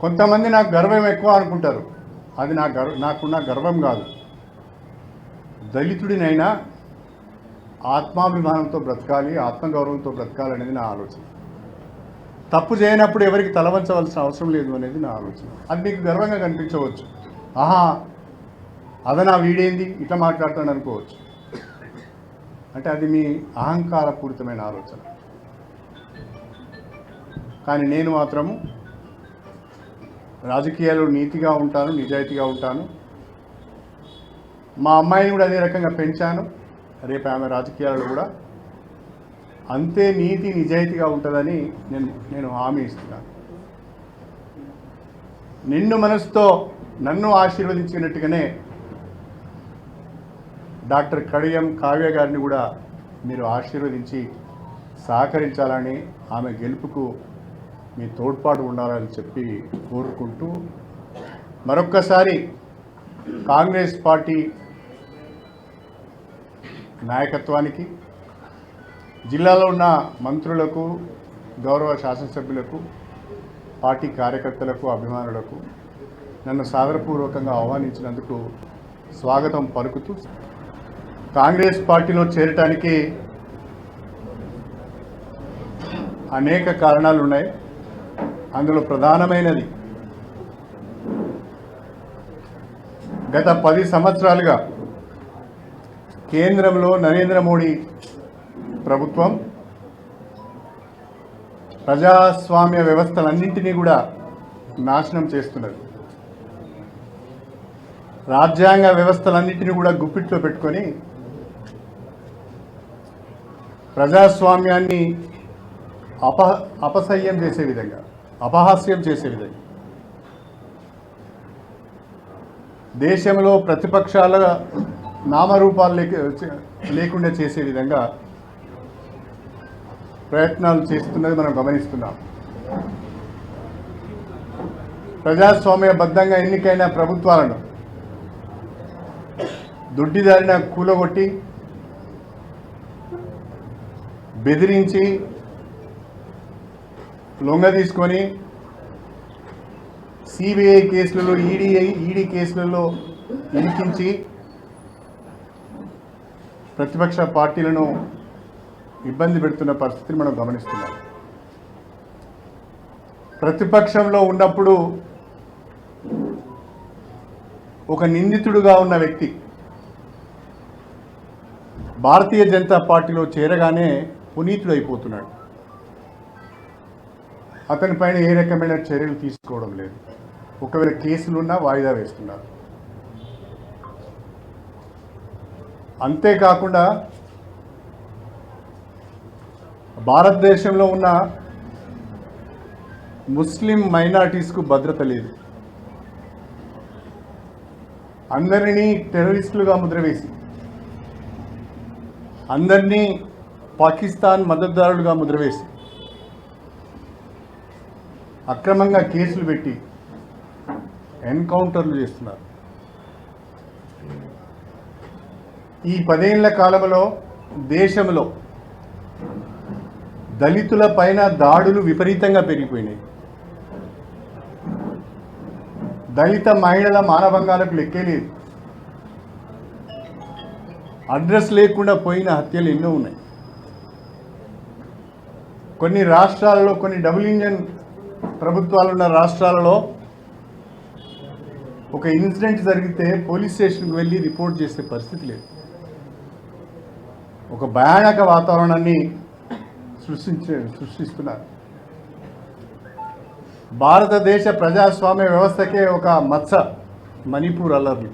కొంతమంది నాకు గర్వం ఎక్కువ అనుకుంటారు. అది నా గర్వ నాకున్న గర్వం కాదు. దళితుడినైనా ఆత్మాభిమానంతో బ్రతకాలి ఆత్మగౌరవంతో బ్రతకాలి అనేది నా ఆలోచన. తప్పు చేయనప్పుడు ఎవరికి తలవంచవలసిన అవసరం లేదు అనేది నా ఆలోచన. అది మీకు గర్వంగా కనిపించవచ్చు. ఆహా అదనా వీడేంది? ఇట్లా మాట్లాడతాడు అనుకోవచ్చు. అంటే అది మీ అహంకారపూరితమైన ఆలోచన. కానీ నేను మాత్రము రాజకీయాలు నీతిగా ఉంటాను నిజాయితీగా ఉంటాను. మా అమ్మాయిని కూడా అదే రకంగా పెంచాను. రేపు ఆమె రాజకీయాలు కూడా అంతే నీతి నిజాయితీగా ఉంటుందని నేను నేను హామీ ఇస్తున్నాను. నిన్ను మనసుతో నన్ను ఆశీర్వదించినట్టుగానే డాక్టర్ కడియం కావ్య గారిని కూడా మీరు ఆశీర్వదించి సహకరించాలని ఆమె గెలుపుకు మీ తోడ్పాటు ఉండాలని చెప్పి కోరుకుంటూ మరొక్కసారి కాంగ్రెస్ పార్టీ నాయకత్వానికి జిల్లాలో ఉన్న మంత్రులకు గౌరవ శాసనసభ్యులకు పార్టీ కార్యకర్తలకు అభిమానులకు నన్ను సాదరపూర్వకంగా ఆహ్వానించినందుకు స్వాగతం పలుకుతూ కాంగ్రెస్ పార్టీలో చేరటానికి అనేక కారణాలు ఉన్నాయి అందులో ప్రధానమైనది. గత పది సంవత్సరాలుగా కేంద్రంలో నరేంద్ర మోడీ ప్రభుత్వం ప్రజాస్వామ్య వ్యవస్థలన్నింటినీ కూడా నాశనం చేస్తున్నది. రాజ్యాంగ వ్యవస్థలన్నింటినీ కూడా గుప్పిట్లో పెట్టుకొని ప్రజాస్వామ్యాన్ని అప అపసహ్యం చేసే విధంగా అపహాస్యం చేసే విధంగా. దేశంలో ప్రతిపక్షాల నామరూపాలు లేక లేకుండా చేసే విధంగా ప్రయత్నాలు చేస్తున్నది మనం గమనిస్తున్నాం. ప్రజాస్వామ్యబద్ధంగా ఎన్నికైన ప్రభుత్వాలను దుడ్డిదారిన కూలగొట్టి బెదిరించి లొంగ తీసుకొని సిబిఐ కేసులలో ఈడీ ఈడీ కేసులలో ఇరికించి ప్రతిపక్ష పార్టీలను ఇబ్బంది పెడుతున్న పరిస్థితిని మనం గమనిస్తున్నాం. ప్రతిపక్షంలో ఉన్నప్పుడు ఒక నిందితుడుగా ఉన్న వ్యక్తి భారతీయ జనతా పార్టీలో చేరగానే పునీతుడైపోతున్నాడు. అయిపోతున్నాడు పైన ఏ రకమైన చర్యలు తీసుకోవడం లేదు. ఒకవేళ కేసులున్నా వాయిదా వేస్తున్నారు. అంతేకాకుండా భారతదేశంలో ఉన్న ముస్లిం మైనార్టీస్కు భద్రత లేదు. అందరినీ టెర్రరిస్టులుగా ముద్రవేసి అందరినీ పాకిస్తాన్ మద్దతుదారులుగా ముద్రవేసి అక్రమంగా కేసులు పెట్టి ఎన్కౌంటర్లు చేస్తున్నారు. ఈ పదేళ్ళ కాలంలో దేశంలో దళితుల పైన దాడులు విపరీతంగా పెరిగిపోయినాయి. దళిత మహిళల మానభంగాలకు లెక్కే లేదు. అడ్రస్ లేకుండా పోయిన హత్యలు ఎన్నో ఉన్నాయి. కొన్ని రాష్ట్రాలలో కొన్ని డబుల్ ఇంజన్ ప్రభుత్వాలు ఉన్న రాష్ట్రాలలో ఒక ఇన్సిడెంట్ జరిగితే పోలీస్ స్టేషన్కి వెళ్ళి రిపోర్ట్ చేసే పరిస్థితి లేదు. ఒక భయానక వాతావరణాన్ని సృష్టించే సృష్టిస్తున్నారు. భారతదేశ ప్రజాస్వామ్య వ్యవస్థకే ఒక మత్స మణిపూర్ అల్లర్లు.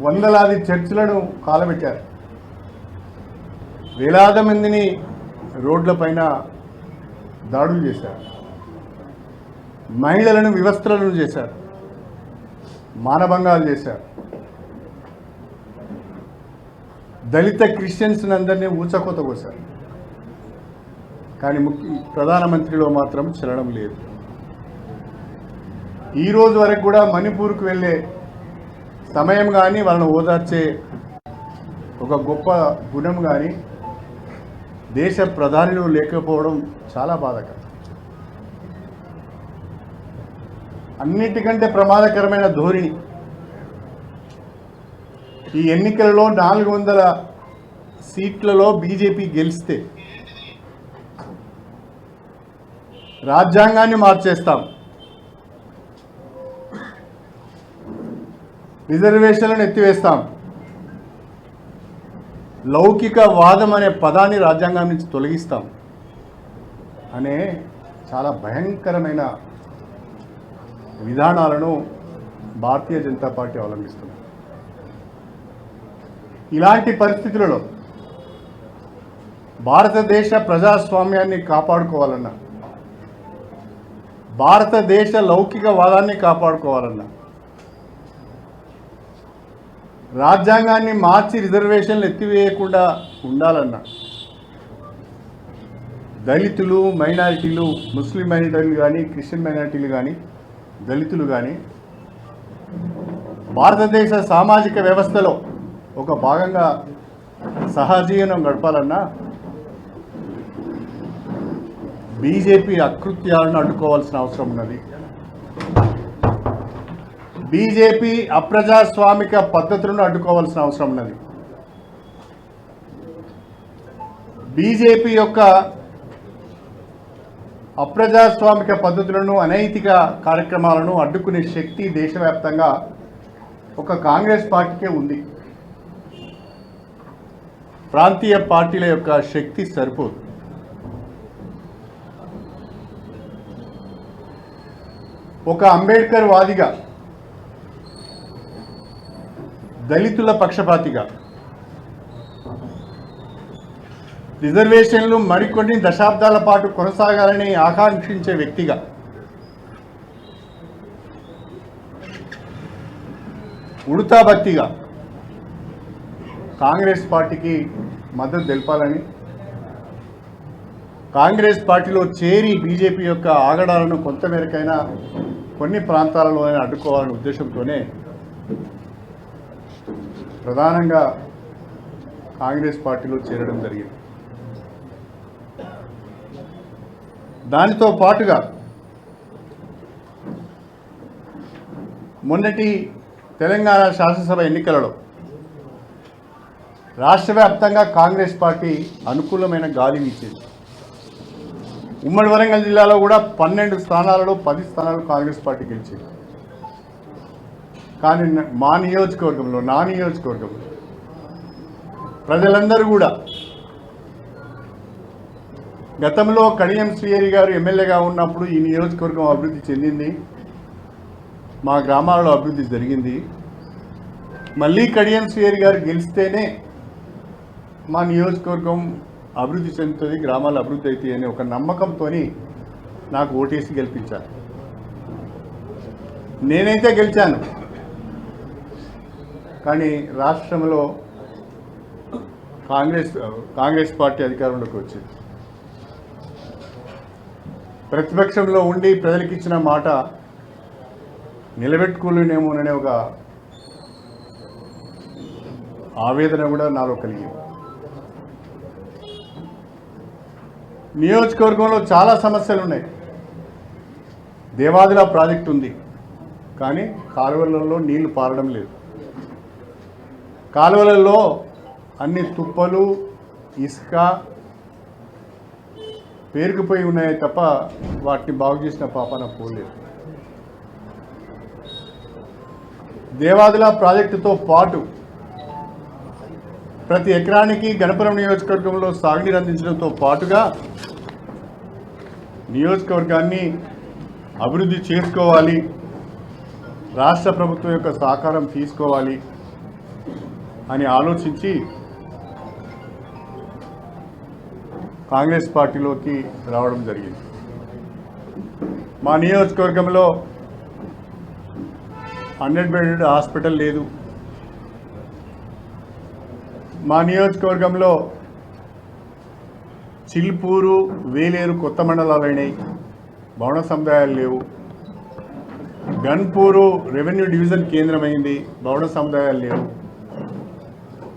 వందలాది చర్చిలను కాలబెట్టారు. వేలాది మందిని రోడ్లపైన దాడులు చేశారు. మహిళలను వివస్త్రలను చేశారు. మానభంగాలు చేశారు. దళిత క్రిస్టియన్స్ అందరినీ ఊచకోత కోసారు కానీ ముఖ్య ప్రధానమంత్రిలో మాత్రం చలనం లేదు. ఈ రోజు వరకు కూడా మణిపూర్కు వెళ్ళే సమయం కానీ వాళ్ళని ఓదార్చే ఒక గొప్ప గుణం కానీ దేశ ప్రధానులు లేకపోవడం చాలా బాధకరం. అన్నిటికంటే ప్రమాదకరమైన ధోరణి ఈ ఎన్నికలలో నాలుగు వందల సీట్లలో బీజేపీ గెలిస్తే రాజ్యాంగాన్ని మార్చేస్తాం. రిజర్వేషన్లను ఎత్తివేస్తాం. లౌకిక వాదం అనే పదాన్ని రాజ్యాంగం నుంచి తొలగిస్తాం అనే చాలా భయంకరమైన విధానాలను భారతీయ జనతా పార్టీ అవలంబిస్తుంది. ఇలాంటి పరిస్థితులలో భారతదేశ ప్రజాస్వామ్యాన్ని కాపాడుకోవాలన్నా భారతదేశ లౌకిక వాదాన్ని కాపాడుకోవాలన్నా రాజ్యాంగాన్ని మార్చి రిజర్వేషన్లు ఎత్తివేయకుండా ఉండాలన్నా దళితులు మైనారిటీలు ముస్లిం మైనారిటీలు కానీ క్రిస్టియన్ మైనారిటీలు కానీ దళితులు కానీ భారతదేశ సామాజిక వ్యవస్థలో ఒక భాగంగా సహజీవనం గడపాలన్నా బీజేపీ అకృత్యాలను అడ్డుకోవాల్సిన అవసరం ఉన్నది. బీజేపీ అప్రజాస్వామిక పద్ధతులను అడ్డుకోవాల్సిన అవసరం ఉన్నది. బీజేపీ యొక్క అప్రజాస్వామిక పద్ధతులను అనైతిక కార్యక్రమాలను అడ్డుకునే శక్తి దేశవ్యాప్తంగా ఒక కాంగ్రెస్ పార్టీకే ఉంది. ప్రాంతీయ పార్టీల యొక్క శక్తి సరిపోదు. ఒక అంబేద్కర్ వాదిగా దళితుల పక్షపాతిగా. రిజర్వేషన్లు మరికొన్ని దశాబ్దాల పాటు కొనసాగాలని ఆకాంక్షించే వ్యక్తిగా. ఉడతాభక్తిగా కాంగ్రెస్ పార్టీకి మద్దతు తెలపాలని. కాంగ్రెస్ పార్టీలో చేరి బీజేపీ యొక్క ఆగడాలను కొంతమేరకైనా కొన్ని ప్రాంతాలలోనే అడ్డుకోవాలనే ఉద్దేశంతోనే ప్రధానంగా కాంగ్రెస్ పార్టీలో చేరడం జరిగింది. దానితో పాటుగా మొన్నటి తెలంగాణ శాసనసభ ఎన్నికలలో రాష్ట్ర వ్యాప్తంగా కాంగ్రెస్ పార్టీ అనుకూలమైన గాలి వీచింది. ఉమ్మడి వరంగల్ జిల్లాలో కూడా పన్నెండు స్థానాలలో పది స్థానాలు కాంగ్రెస్ పార్టీ గెలిచింది. కానీ మా నియోజకవర్గంలో నా నియోజకవర్గంలో ప్రజలందరూ కూడా గతంలో కడియం శ్రీహరి గారు ఎమ్మెల్యేగా ఉన్నప్పుడు ఈ నియోజకవర్గం అభివృద్ధి చెందింది మా గ్రామాలలో అభివృద్ధి జరిగింది. మళ్ళీ కడియం శ్రీహరి గారు గెలిస్తేనే మా నియోజకవర్గం అభివృద్ధి చెందుతుంది గ్రామాలు అభివృద్ధి అవుతాయి అనే ఒక నమ్మకంతో నాకు ఓటేసి గెలిపించారు. నేనైతే గెలిచాను. కానీ రాష్ట్రంలో కాంగ్రెస్ కాంగ్రెస్ పార్టీ అధికారంలోకి వచ్చింది. ప్రతిపక్షంలో ఉండి ప్రజలకు ఇచ్చిన మాట నిలబెట్టుకోలేనేమోననే ఒక ఆవేదన కూడా నాలో కలిగింది. నియోజకవర్గంలో చాలా సమస్యలు ఉన్నాయి దేవాదిలా ప్రాజెక్ట్ ఉంది. కానీ కాలువలలో నీళ్ళు పారడం లేదు. కాలువలలో అన్ని తుప్పలు ఇసుక పేరుకుపోయి ఉన్నాయి తప్ప వాటిని బాగు చేసిన పాపన పోలేదు. దేవాదుల ప్రాజెక్టుతో పాటు ప్రతి ఎకరానికి గణపురం నియోజకవర్గంలో సాగునీరు అందించడంతో పాటుగా నియోజకవర్గాన్ని అభివృద్ధి చేసుకోవాలి రాష్ట్ర ప్రభుత్వం యొక్క సహకారం తీసుకోవాలి అని ఆలోచించి కాంగ్రెస్ పార్టీలోకి రావడం జరిగింది. మా నియోజకవర్గంలో హండ్రెడ్ బెడెడ్ హాస్పిటల్ లేదు. మా నియోజకవర్గంలో చిల్పూరు వేలేరు కొత్త మండలాలు అయినాయి. భవన సముదాయాలు లేవు. గన్పూరు రెవెన్యూ డివిజన్ కేంద్రమైంది. భవన సముదాయాలు లేవు.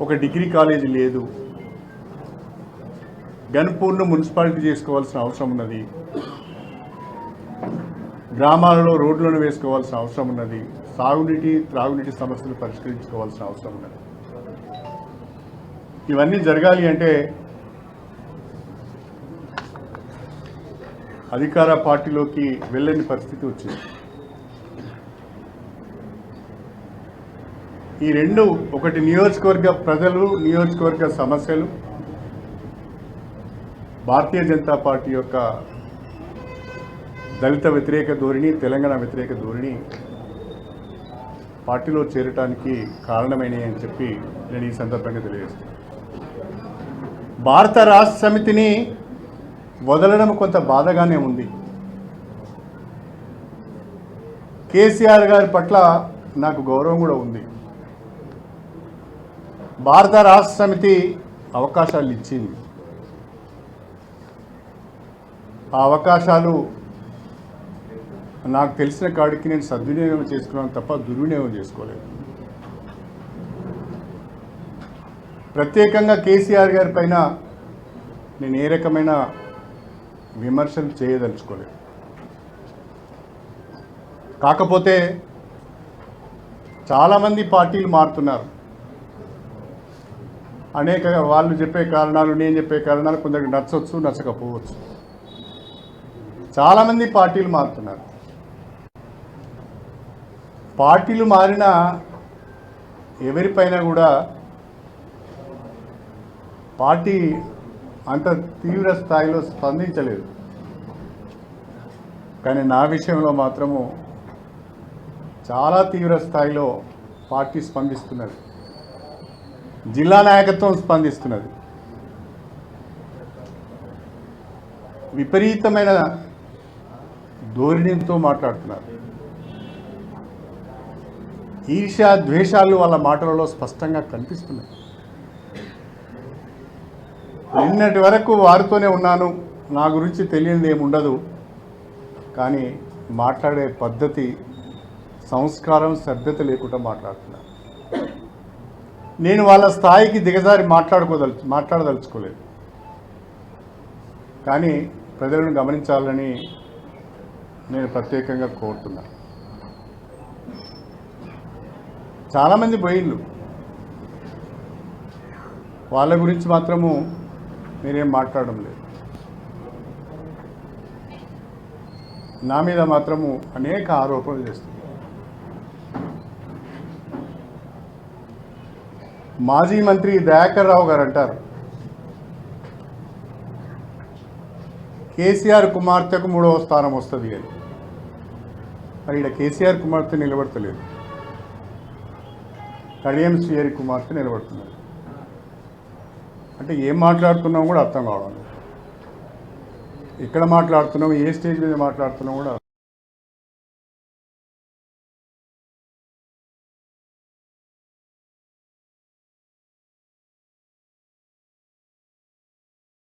ఒక డిగ్రీ కాలేజీ లేదు. గన్పూర్ను మున్సిపాలిటీ చేసుకోవాల్సిన అవసరం ఉన్నది. గ్రామాలలో రోడ్లను వేసుకోవాల్సిన అవసరం ఉన్నది. సాగునీటి త్రాగునీటి సమస్యలు పరిష్కరించుకోవాల్సిన అవసరం ఉన్నది. ఇవన్నీ జరగాలి అంటే అధికార పార్టీలోకి వెళ్ళని పరిస్థితి వచ్చింది. ఈ రెండు ఒకటి నియోజకవర్గ ప్రజలు నియోజకవర్గ సమస్యలు. భారతీయ జనతా పార్టీ యొక్క దళిత వ్యతిరేక ధోరణి తెలంగాణ వ్యతిరేక ధోరణి పార్టీలో చేరటానికి కారణమైనవి అని చెప్పి నేను ఈ సందర్భంగా తెలియజేస్తాను భారత రాష్ట్ర సమితిని వదలడం కొంత బాధగానే ఉంది. కేసీఆర్ గారి పట్ల నాకు గౌరవం కూడా ఉంది. భారత రాష్ట్ర సమితి అవకాశాలు ఇచ్చింది. ఆ అవకాశాలు నాకు తెలిసిన కాడికి నేను సద్వినియోగం చేసుకున్నాను తప్ప దుర్వినియోగం చేసుకోలేదు. ప్రత్యేకంగా కేసీఆర్ గారి పైన నేను ఏ రకమైన విమర్శలు చేయదలుచుకోలేదు. కాకపోతే చాలామంది పార్టీలు మారుతున్నారు. అనేక వాళ్ళు చెప్పే కారణాలు నేను చెప్పే కారణాలు కొందరికి నచ్చవచ్చు నచ్చకపోవచ్చు. చాలామంది పార్టీలు మారుతున్నారు. పార్టీలు మారిన ఎవరిపైన కూడా పార్టీ అంత తీవ్ర స్థాయిలో స్పందించలేదు. కానీ నా విషయంలో మాత్రము చాలా తీవ్ర స్థాయిలో పార్టీ స్పందిస్తున్నది. జిల్లా నాయకత్వం స్పందిస్తున్నది. విపరీతమైన ధోరణితో మాట్లాడుతున్నారు. ఈర్ష్య ద్వేషాలు వాళ్ళ మాటలలో స్పష్టంగా కనిపిస్తున్నాయి. నిన్నటి వరకు వారితోనే ఉన్నాను. నా గురించి తెలియనిది ఏముండదు కానీ మాట్లాడే పద్ధతి సంస్కారం సభ్యత లేకుండా మాట్లాడుతున్నారు. నేను వాళ్ళ స్థాయికి దిగజారి మాట్లాడుకోదల మాట్లాడదలుచుకోలేదు. కానీ ప్రజలను గమనించాలని నేను ప్రత్యేకంగా కోరుతున్నా. చాలామంది పోయిళ్ళు వాళ్ళ గురించి మాత్రము మీరేం మాట్లాడడం లేదు. నా మీద మాత్రము అనేక ఆరోపణలు చేస్తుంది మాజీ మంత్రి దయాకర్ రావు గారు అంటారు కేసీఆర్ కుమార్తెకు మూడవ స్థానం వస్తుంది అని. మరి ఇక్కడ కేసీఆర్ కుమార్తె నిలబడతలేదు. కడియం శ్రీహరి కుమార్తె నిలబడుతున్నారు. అంటే ఏం మాట్లాడుతున్నాం కూడా అర్థం కావడం ఇక్కడ ఎక్కడ మాట్లాడుతున్నాం ఏ స్టేజ్ మీద మాట్లాడుతున్నాం కూడా